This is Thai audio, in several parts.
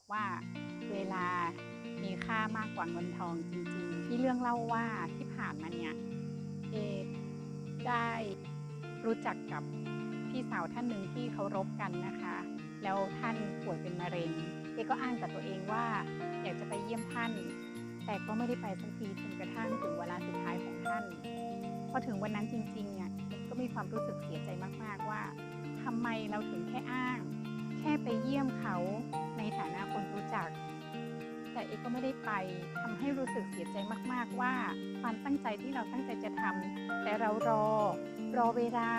บอกว่าเวลามีค่ามากกว่าเงินทองจริงๆ ที่เรื่องเล่าว่าที่ผ่านมาเนี่ยเอได้รู้จักกับพี่สาวท่านหนึ่งที่เคารพกันนะคะ แล้วท่านป่วยเป็นมะเร็งเอก็อ้างกับตัวเองว่าอยากจะไปเยี่ยมท่าน แต่ก็ไม่ได้ไปสักทีจนกระทั่งถึงเวลาสุดท้ายของท่าน พอถึงวันนั้นจริงๆเนี่ยก็มีความรู้สึกเสียใจมากๆว่าทำไมเราถึงแค่อ้าง แค่ไปเยี่ยม เอกก็ไม่ได้ไปทำให้รู้สึกเสียใจมาก ๆ ว่าความตั้งใจที่เราตั้งใจจะทำแต่เรารอ รอเวลา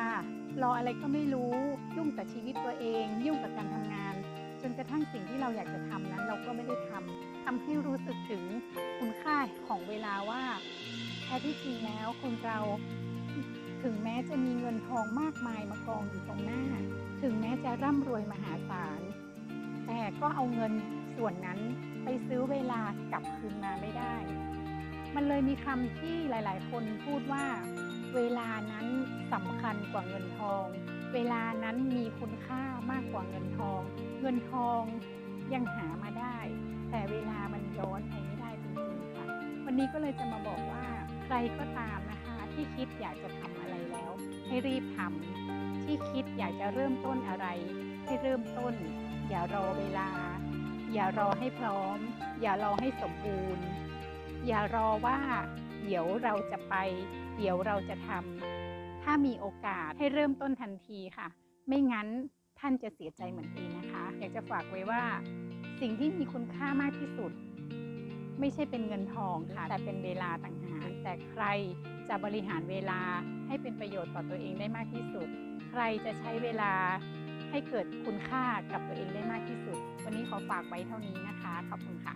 รออะไรก็ไม่รู้ ยุ่งกับชีวิตตัวเอง ยุ่งกับการทำงาน จนกระทั่งสิ่งที่เราอยากจะทำนั้น เราก็ไม่ได้ทำทำให้รู้สึกถึงคุณค่าของเวลาว่าแท้ที่จริงแล้วคนเราถึงแม้จะมีเงินทองมากมายมากองอยู่ตรงหน้า ถึงแม้จะร่ำรวยมหาศาล แต่ก็เอาเงินส่วนนั้น ไปซื้อเวลากลับคืนมาไม่ได้ มันเลยมีคำที่หลาย ๆ คนพูดว่า เวลานั้นสำคัญกว่าเงินทอง เวลานั้นมีคุณค่ามากกว่าเงินทอง เงินทองยังหามาได้ แต่เวลามันย้อนไปไม่ได้จริงๆค่ะ วันนี้ก็เลยจะมาบอกว่าใครก็ตามนะคะ ที่คิดอยากจะทำอะไรแล้ว ให้รีบทำที่คิดอยากจะเริ่มต้นอะไร ให้เริ่มต้น อย่ารอเวลา อย่ารอให้พร้อม อย่ารอให้สมบูรณ์ อย่ารอว่า เดี๋ยวเราจะไป เดี๋ยวเราจะทำถ้ามีโอกาสให้เริ่มต้นทันทีค่ะ ไม่งั้นท่านจะเสียใจเหมือนเองนะคะ อยากจะฝากไว้ว่า สิ่งที่มีคุณค่ามากที่สุด ไม่ใช่เป็นเงินทองค่ะ แต่เป็นเวลาต่างหากแต่ใครจะบริหารเวลาให้เป็นประโยชน์ต่อตัวเองได้มากที่สุด ใครจะใช้เวลา ให้เกิดคุณค่ากับตัวเองได้มากที่สุด วันนี้ขอฝากไว้เท่านี้นะคะ ขอบคุณค่ะ